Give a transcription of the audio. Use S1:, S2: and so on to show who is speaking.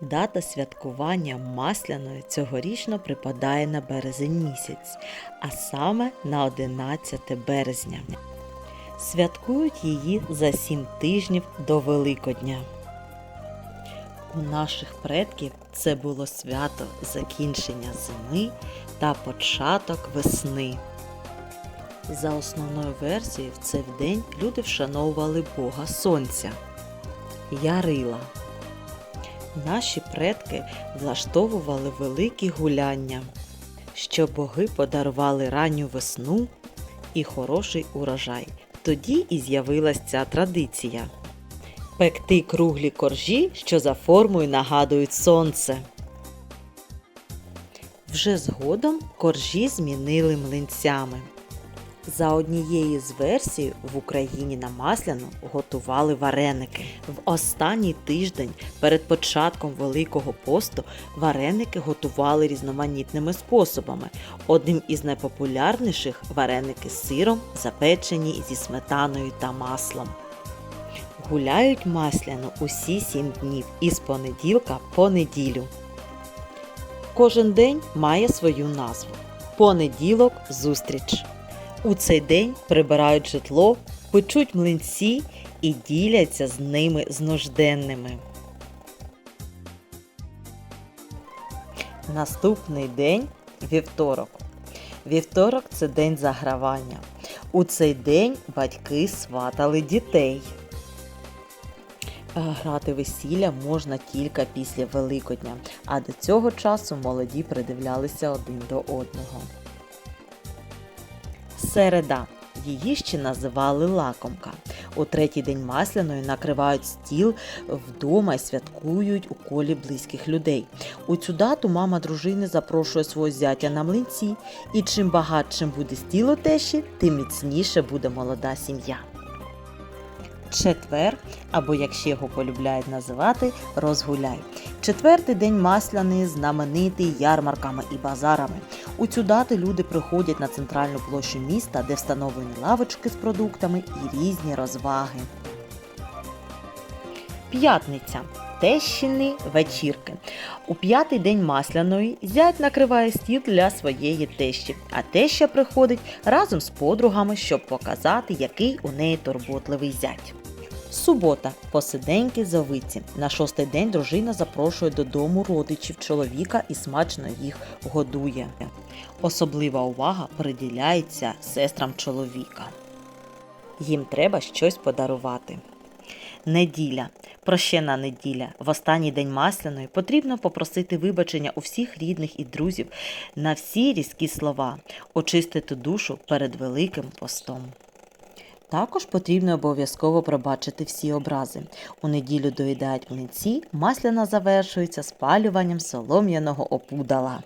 S1: Дата святкування масляної цьогорічно припадає на березень місяць, а саме на 11 березня. Святкують її за сім тижнів до Великодня. У наших предків це було свято закінчення зими та початок весни. За основною версією, в цей день люди вшановували Бога Сонця Ярила. Наші предки влаштовували великі гуляння, щоб боги подарували ранню весну і хороший урожай. Тоді і з'явилася ця традиція пекти круглі коржі, що за формою нагадують сонце. Вже згодом коржі змінили млинцями. За однією з версій в Україні на Масляну готували вареники. В останній тиждень перед початком Великого посту вареники готували різноманітними способами. Одним із найпопулярніших вареники з сиром, запечені зі сметаною та маслом. Гуляють масляну усі сім днів із понеділка по неділю. Кожен день має свою назву. Понеділок зустріч. У цей день прибирають житло, печуть млинці і діляться з ними з нужденними. Наступний день вівторок. Вівторок це день загравання. У цей день батьки сватали дітей. Грати весілля можна тільки після Великодня, а до цього часу молоді придивлялися один до одного. Середа. Її ще називали лакомка. У третій день масляної накривають стіл вдома і святкують у колі близьких людей. У цю дату мама дружини запрошує свого зятя на млинці, і чим багатшим буде стіл у тещі, тим міцніше буде молода сім'я. Четвер, або як ще його полюбляють називати, розгуляй. Четвертий день масляний знаменитий ярмарками і базарами. У цю дату люди приходять на центральну площу міста, де встановлені лавочки з продуктами і різні розваги. П'ятниця. Тещини вечірки. У п'ятий день масляної зять накриває стіл для своєї тещі, а теща приходить разом з подругами, щоб показати, який у неї турботливий зять. Субота посиденьки зовиці. На шостий день дружина запрошує додому родичів чоловіка і смачно їх годує. Особлива увага приділяється сестрам чоловіка. Їм треба щось подарувати. Неділя. Прощена неділя. В останній день масляної потрібно попросити вибачення у всіх рідних і друзів на всі різкі слова, очистити душу перед Великим постом. Також потрібно обов'язково пробачити всі образи. У неділю доїдають млинці, масляна завершується спалюванням солом'яного опудала.